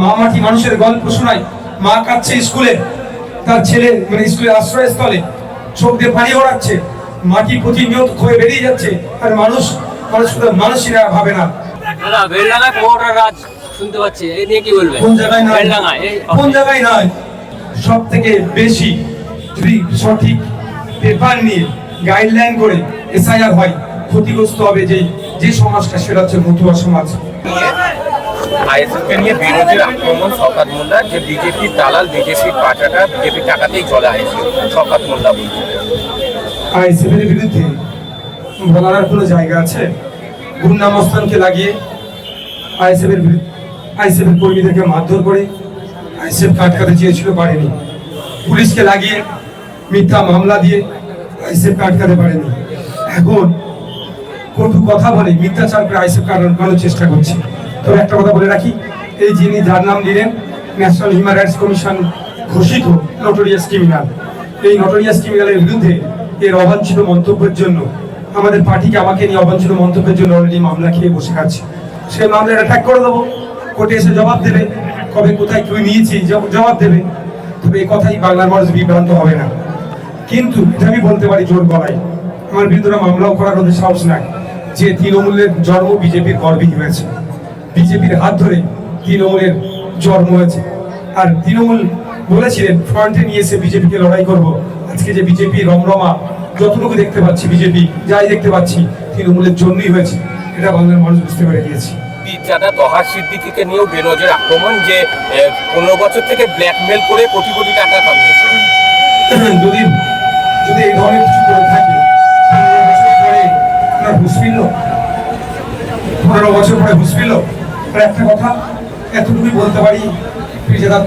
মা মাটি মানুষের গল্প শোনায়। মা কাচ্ছে স্কুলে। তার ছেলে মানে স্কুলের আশ্রয়স্থলে। চোখ দিয়ে পানি ওড়াচ্ছে। মাটি প্রতিনিয়ত ক্ষয়ে বেরিয়ে যাচ্ছে। আর মানুষ মানুষ মানুষই না ভাবে না। দাদা বেলডাঙ্গায় প্রমোটার রাজ শুনতে পাচ্ছি। এই নিয়ে কি বলবেন কোন জায়গায় নয়? কোন জায়গায় নয়? সব থেকে বেশি যদি সঠিক পেপার নিয়ে গাইডলাইন করে এসআইআর হয় ক্ষতিগ্রস্ত হবে যে যে সমাজটা সেটা হচ্ছে মতুয়া সমাজ। আইএসএফকে নিয়ে বিরোধীর আক্রমণ শওকাত মোল্লা, যে বিজেপির দালাল বিজেপির পাটাটা বিজেপির টাকাতেই চলে আইএসএফ, শওকাত মোল্লা বলছে। আইএসএফের বিরুদ্ধে বলার কোনো জায়গা আছে? গুন্ডা মস্তানকে লাগিয়ে আইএসএফের আইএসএফের কর্মীদেরকে মারধর করে আইএসএফ কাটকাতে চেয়েছিল, পারেনি। পুলিশকে লাগিয়ে মিথ্যা মামলা দিয়ে আইএসএফ কাটকাতে পারেনি। এখন কটু কথা বলে মিথ্যাচার করে আইএসএফ কাটানোর চেষ্টা করছে। তবে একটা কথা বলে রাখি, এই যিনি যার নাম দিলেন ন্যাশনাল হিউম্যান রাইটস কমিশন ঘোষিত নোটোরিয়াস ক্রিমিনাল এই নোটোরিয়াস ক্রিমিনালের বিরুদ্ধে এর অবাঞ্ছিত মন্তব্যের জন্য, আমাদের পার্টিকে আমাকে নিয়ে অবাঞ্ছিত মন্তব্যের জন্য অলরেডি মামলা খেয়ে বসে আছে সেই মামলাটা ট্যাগ করে দেবো, কোর্টে এসে জবাব দেবে, কবে কোথায় তুই নিয়েছি জবাব দেবে। তবে এই কথাই বাংলার মানুষ বিভ্রান্ত হবে না। কিন্তু এটা আমি বলতে পারি জোর গলায়, আমার বিরুদ্ধে মামলাও করার ওদের সাহস নাই। যে তৃণমূলের জন্ম বিজেপির গর্বেই হয়েছে। বিজেপির হাত ধরে তৃণমূলের জন্ম হয়েছে আর তৃণমূল বলেছিলেন ফ্রন্টে নিয়ে এসে বিজেপিকে লড়াই করব। আজকে যে বিজেপি রমরমা যতটুকু দেখতে পাচ্ছি বিজেপি যাই দেখতে পাচ্ছি তৃণমূলের জন্যই হয়েছে। এটা বাংলার মানুষ বুঝতে পেরে গিয়েছি। তহা সিদ্দিকিকে নিয়েও বেরোজের আক্রমণ যে পনেরো বছর থেকে ব্ল্যাকমেল করে কোটি কোটি টাকা কামিয়েছে। যদি যদি এই ধরনের কিছু করে থাকে পনেরো বছর পরে হুঁশ পনেরো বছর পরে একটা কথা, এতটুকুই বলতে পারি ফিরজাদা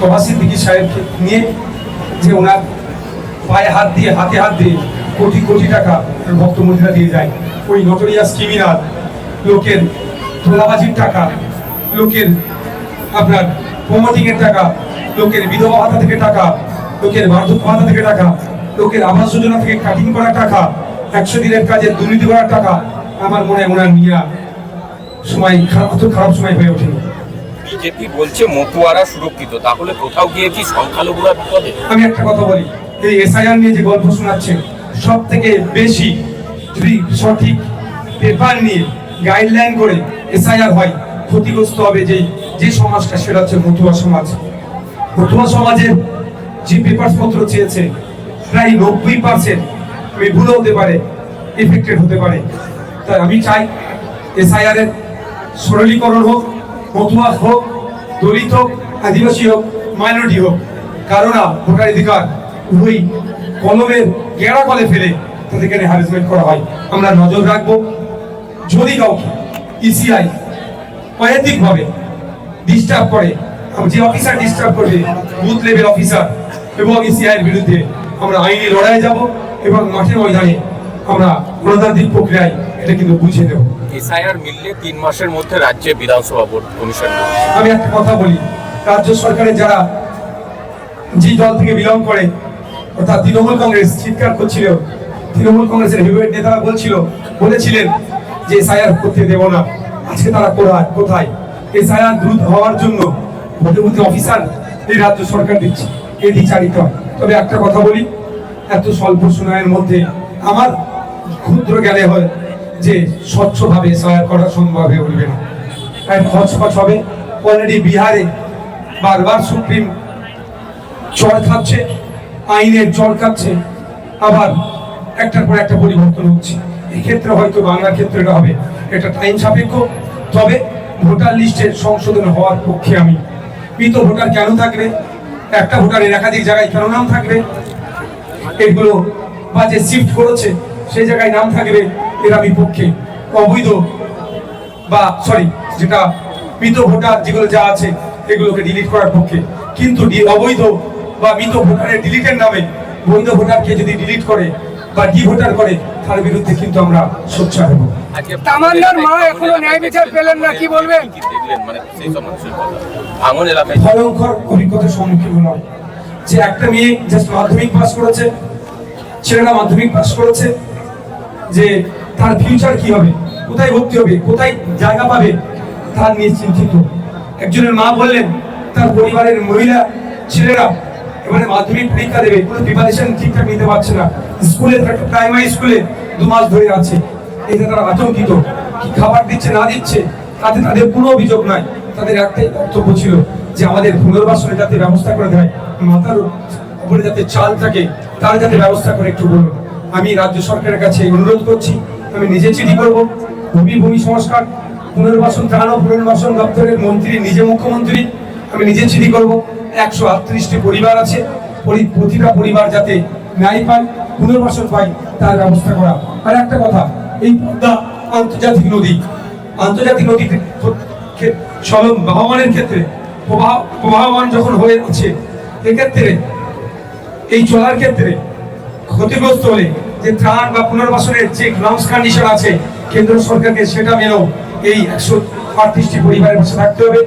কবা সিদ্দিকি সাহেবকে নিয়ে যে ওনার পায়ে হাত দিয়ে, হাতে হাত দিয়ে কোটি কোটি টাকা ভক্তমন্ত্রীরা দিয়ে যায়। ওই নটোরিয়াস ক্রিমিনাল লোকের তোলাবাজির টাকা, লোকের আপনার প্রমোটিং এর টাকা, লোকের বিধবা ভাতা থেকে টাকা, লোকের বার্ধক্য ভাতা থেকে টাকা, লোকের আবাস যোজনা থেকে কাটিং করা টাকা, একশো দিনের কাজে দুর্নীতি করার টাকা, আমার মনে হয় ওনার নিয়ে সময় খারাপ অত খারাপ সময় হয়ে ওঠেনি। বিজেপি বলছে মতুয়ারা সুরক্ষিত তাহলে কোথাও গিয়ে কি সংখ্যালঘুরা বিপদে? আমি একটা কথা বলি এই এসআইআর নিয়ে যে গল্প শোনাচ্ছে সব থেকে বেশি যদি সঠিক পেপার নিয়ে গাইডলাইন করে এসআইআর হয় ক্ষতিগ্রস্ত হবে যে যে সমাজটা সেটা হচ্ছে মতুয়া সমাজ। মতুয়া সমাজের যে পেপার পত্র চেয়েছে প্রায় নব্বই পার্সেন্ট আমি ভুল হতে পারে এফেক্টেড হতে পারে। তাই আমি চাই এসআইআর এর সরলীকরণ হোক, মতুয়া হোক, দলিত হোক, আদিবাসী হোক, মাইনরিটি হোক, কারও না ভোটার উভয়ই কলমের গেড়া কলে ফেলে তাদেরকে হ্যারাসমেন্ট করা হয়। আমরা নজর রাখব, যদি কাউকে ইসিআই অহেতিকভাবে ডিস্টার্ব করে, যে অফিসার ডিস্টার্ব করবে বুথ লেভেল অফিসার এবং ইসিআই এর বিরুদ্ধে আমরা আইনি লড়াইয়ে যাব এবং মাঠে ময়দানে আমরা গণতান্ত্রিক প্রক্রিয়ায় এটা কিন্তু বুঝিয়ে দেবো। এসআইআর মিললে তিন মাসের মধ্যে রাজ্যে বিধানসভা ভোট কমিশন আমি একটা কথা বলি রাজ্য সরকারের যারা যে দল থেকে বিলং করে অর্থাৎ তৃণমূল কংগ্রেস চিৎকার করছিল তৃণমূল কংগ্রেসের হেভিওয়েট নেতারা বলছিল বলেছিলেন যে এসআইআর করতে দেব না। আজকে তারা কোথায় কোথায়? এসআইআর দ্রুত হওয়ার জন্য ভোটের অফিসার এই রাজ্য সরকার দিচ্ছে বিচারিত। হয় তবে একটা কথা বলি এত স্বল্প সময়ের মধ্যে আমার ক্ষুদ্র জ্ঞানে হয় যে স্বচ্ছভাবে এসআইআর করা সম্ভব হয়ে উঠবে না। তাই হচপচ হবে। অলরেডি বিহারে বারবার সুপ্রিম চর খাচ্ছে, আইনের চড় খাচ্ছে, আবার একটার পর একটা পরিবর্তন হচ্ছে। এক্ষেত্রে হয়তো বাংলার ক্ষেত্রে এটা হবে এটা টাইম সাপেক্ষ। তবে ভোটার লিস্টের সংশোধন হওয়ার পক্ষে আমি মৃত ভোটার কেন থাকবে? একটা ভোটারের একাধিক জায়গায় কেন নাম থাকবে? এগুলো বা যে শিফট করেছে। সেই জায়গায় নাম থাকবে এর আমি পক্ষে অবৈধ বা সরি যেটা মৃত ভোটার যেগুলো যা আছে এগুলোকে ডিলিট করার পক্ষে। কিন্তু ডি- অবৈধ বা মৃত ভোটারের ডিলিটের নামে বৈধ ভোটারকে যদি ডিলিট করে বা ডি ভোটার করে তার বিরুদ্ধে কিন্তু আমরা সোচ্চার হব। তামান্নার মা এখনও ন্যায় বিচার পেলেন না, কি বলবেন? মানে ভয়ঙ্কর অভিজ্ঞতার সম্মুখীন হলাম। যে একটা মেয়ে জাস্ট মাধ্যমিক পাস করেছে ছেলেরা মাধ্যমিক পাস করেছে যে তার ফিউচার কি হবে? কোথায় ভর্তি হবে? কোথায় জায়গা পাবে? তার নিয়ে চিন্তিত। একজনের মা বললেন, তার পরিবারের মহিলা, ছেলেরা এবারে মাধ্যমিক পরীক্ষা দেবে। কোনো প্রিপারেশন ঠিকঠাক নিতে পারছে না। স্কুলে প্রাইমারি স্কুলে দু মাস ধরে আছে। এতে তারা আতঙ্কিত। কি খাবার দিচ্ছে, না দিচ্ছে, তাতে তাদের কোনো অভিযোগ নাই। তাদের একটাই বক্তব্য ছিল যে আমাদের পুনর্বাসনে যাতে ব্যবস্থা করে দেয়, মাথার উপরে যাতে চাল থাকে, তার যাতে ব্যবস্থা করে একটু বলুন। আমি রাজ্য সরকারের কাছে অনুরোধ করছি আমি নিজে চিঠি করব। ভূমি ভূমি সংস্কার, পুনর্বাসন, ত্রাণ ও পুনর্বাসন দপ্তরের মন্ত্রী, নিজে মুখ্যমন্ত্রী, আমি নিজে চিঠি করব। একশো আটত্রিশটি পরিবার আছে, পরি- প্রতিটা পরিবার যাতে ন্যায় পায়, পুনর্বাসন পায়, তার ব্যবস্থা করা। আর একটা কথা, এই পদ্মা আন্তর্জাতিক নদী, আন্তর্জাতিক চলন বহমানের ক্ষেত্রে প্রবাহ প্রবাহমান যখন হয়ে আছে, এক্ষেত্রে এই চলার ক্ষেত্রে ক্ষতিগ্রস্ত হলে যে ত্রাণ বা পুনর্বাসনের যে গ্রাউন্ডস কন্ডিশন আছে কেন্দ্র সরকারকে সেটা মেনেও এই একশো আটত্রিশটি পরিবারের পাশে থাকতে হবে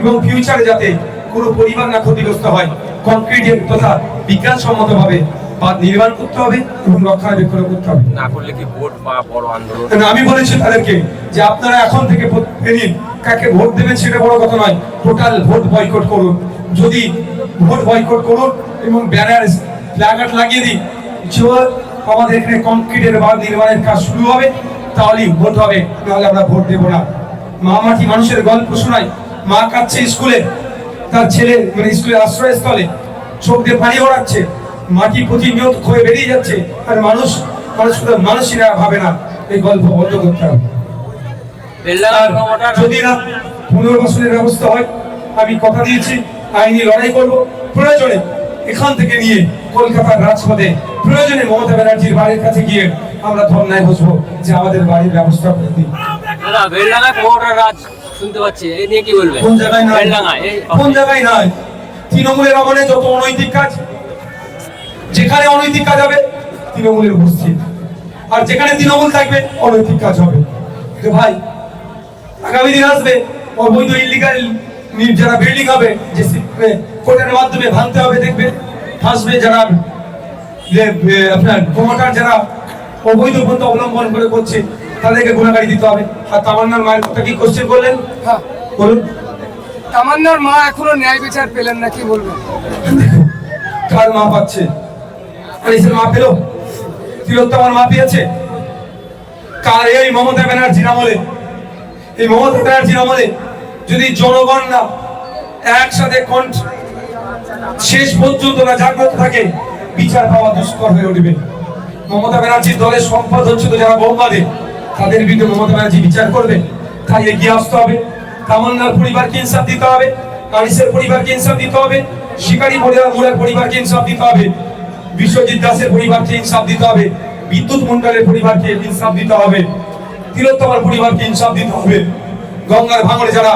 এবং ফিউচারে যাতে কোনো পরিবার না ক্ষতিগ্রস্ত হয় কনক্রিটের তথা বিজ্ঞানসম্মতভাবে বাঁধ নির্মাণ করতে হবে এবং রক্ষণাবেক্ষণ করতে হবে। না করলে কি ভোট বা বড় আন্দোলন? আমি বলেছি তাদেরকে যে আপনারা এখন থেকে প্রতিদিন কাকে ভোট দেবেন সেটা বড় কথা নয় টোটাল ভোট বয়কট করুন। যদি ভোট বয়কট করুন এবং ব্যানার প্ল্যাকার্ড লাগিয়ে দিন আমাদের এখানে কংক্রিটের বা নির্মাণের কাজ শুরু হবে তাহলেই ভোট হবে। নাহলে আমরা ভোট দেবো না। মা মাটি মানুষের গল্প শোনায়। মা কাচ্ছে স্কুলে। তার ছেলে মানে স্কুলের আশ্রয়স্থলে চোখ দিয়ে পানি ওড়াচ্ছে। মাটি প্রতিনিয়ত ক্ষয়ে বেরিয়ে যাচ্ছে। আর মানুষ মানুষ মানুষই না ভাবে না। এই গল্প বন্ধ করতে হবে। যদি না পুনর্বাসনের ব্যবস্থা হয় আমি কথা দিয়েছি আইনি লড়াই করব। প্রয়োজনে এখান থেকে নিয়ে কলকাতার রাজপথে প্রয়োজনে মমতা ব্যানার্জির বাড়ির কাছে গিয়ে আমরা ধর্নায় বসবো যে আমাদের বাড়ির ব্যবস্থা করে দিন। দাদা বেলডাঙ্গা প্রমোটার রাজ শুনতে পাচ্ছি। এই নিয়ে কি বলবেন কোন জায়গায় নাই কোন জায়গায় নাই তৃণমূলের আমলে যত অনৈতিক কাজ যেখানে অনৈতিক কাজ হবে তৃণমূলের উপস্থিত আর যেখানে তৃণমূল থাকবে অনৈতিক কাজ হবে। ভাই আগামী দিন আসবে অবৈধ ইলিগাল যারা বিল্ডিং হবে যে কোর্টের মাধ্যমে ভাঙতে হবে দেখবে? আসবে যারা আপনার প্রমোটার যারা অবৈধ পন্থা অবলম্বন করে করছে তাদেরকে গুণাগাড়ি দিতে হবে। আর তামান্নার মায়ের কথা কি কোশ্চেন করলেন? হ্যাঁ। বলুন। তামান্নার মা এখনও ন্যায় বিচার পেলেন না কি বলবেন? কার মা পাচ্ছে? আনিসের মা পেল? তিলোত্তমার মা পেয়েছে? কার এই মমতা ব্যানার্জির আমলে? এই মমতা ব্যানার্জির আমলে যদি জনগণ না একসাথে কণ্ঠ শেষ পর্যন্ত না জাগ্রত থাকে, বিচার পাওয়া দুষ্কর হয়ে উঠবে। মমতা ব্যানার্জির দলের সম্পদ হচ্ছে তো যারা বোম্বাদে তাদের বিরুদ্ধে মমতা ব্যানার্জি বিচার করবে। তাই এগিয়ে আসতে হবে। তামান্নার পরিবারকে ইনসাফ দিতে হবে। আনিসের পরিবারকে ইনসাফ দিতে হবে। শিকারী মুড়ার পরিবারকে ইনসাফ দিতে হবে। বিশ্বজিৎ দাসের পরিবারকে ইনসাফ দিতে হবে। বিদ্যুৎ মন্ডলের পরিবারকে ইনসাফ দিতে হবে। তিলোত্তমার পরিবারকে ইনসাফ দিতে হবে। গঙ্গার ভাঙড়ে যারা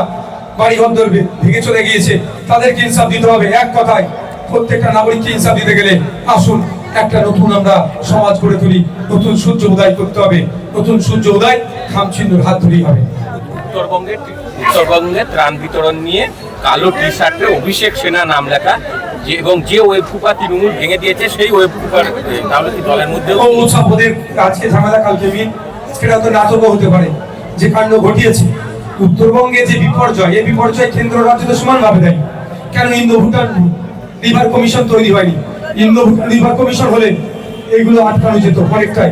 বাড়ি ঘর ধরবে ভেঙে চলে গিয়েছে। তাদেরকে ইনসাফ দিতে হবে এক কথায়। প্রত্যেকটা নাগরিককে ইনসাফ দিতে গেলে আসুন একটা নতুন আমরা সমাজ গড়ে তুলি। নতুন সূর্য উদয় করতে হবে। নতুন সূর্য উদয় খামচিহ্নর হাত ধরেই হবে। উত্তরবঙ্গের উত্তরবঙ্গে ত্রাণ বিতরণ নিয়ে কালো টি শার্টে অভিষেক সেনা নাম লেখা যে এবং যে ওয়েব ফুপা তৃণমূল ভেঙে দিয়েছে সেই ওয়েব কুপার তাহলে কি দলের মধ্যে ও আজকে ঝামেলা কালকে মিল সেটা তো নাটকও হতে পারে। যে কাণ্ড ঘটিয়েছে উত্তরবঙ্গে যে বিপর্যয়, এই বিপর্যয় কেন্দ্র রাজ্য তো সমানভাবে দেয়। কেন ইন্দো ভুটান রিভার কমিশন তৈরি হয়নি। ইন্দো ভুটান রিভার কমিশন হলে এইগুলো আটকানো যেত অনেকটাই।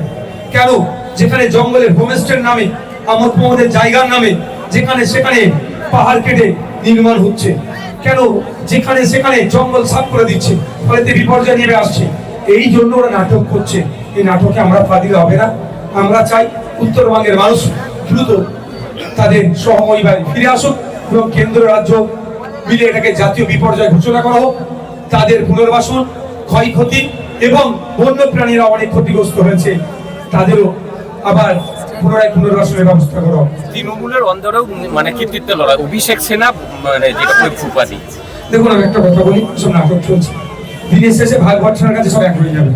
কেন? যেখানে জঙ্গলের হোমস্টের নামে, আমোদ প্রমোদের জায়গার নামে, যেখানে সেখানে পাহাড় কেটে নির্মাণ হচ্ছে। কেন? যেখানে সেখানে জঙ্গল সাফ করে দিচ্ছে ফলে বিপর্যয় নেমে আসছে। এই জন্য ওরা নাটক করছে। এই নাটকে আমরা পা দিলে হবে না। আমরা চাই উত্তরবঙ্গের মানুষ দ্রুত তাদের সহমরিবারে ফিরে আসুক এবং কেন্দ্র রাজ্য মিলে এটাকে জাতীয় বিপর্যয় ঘোষণা করা হোক। তাদের পুনর্বাসন ক্ষয়ক্ষতি এবং বন্য প্রাণীরা অনেক ক্ষতিগ্রস্ত হয়েছে তাদেরও আবার পুনরায় পুনর্বাসনের ব্যবস্থা করা হোক। তৃণমূলের অন্দরেও মানে কৃতিত্ব লড়াই। অভিষেক সেনা মানে যেটা কুপা দেখুন আমি একটা কথা বলি সব নাটক চলছে। দিনের শেষে ভাগ ভট্টার কাছে সব এক হয়ে যাবে।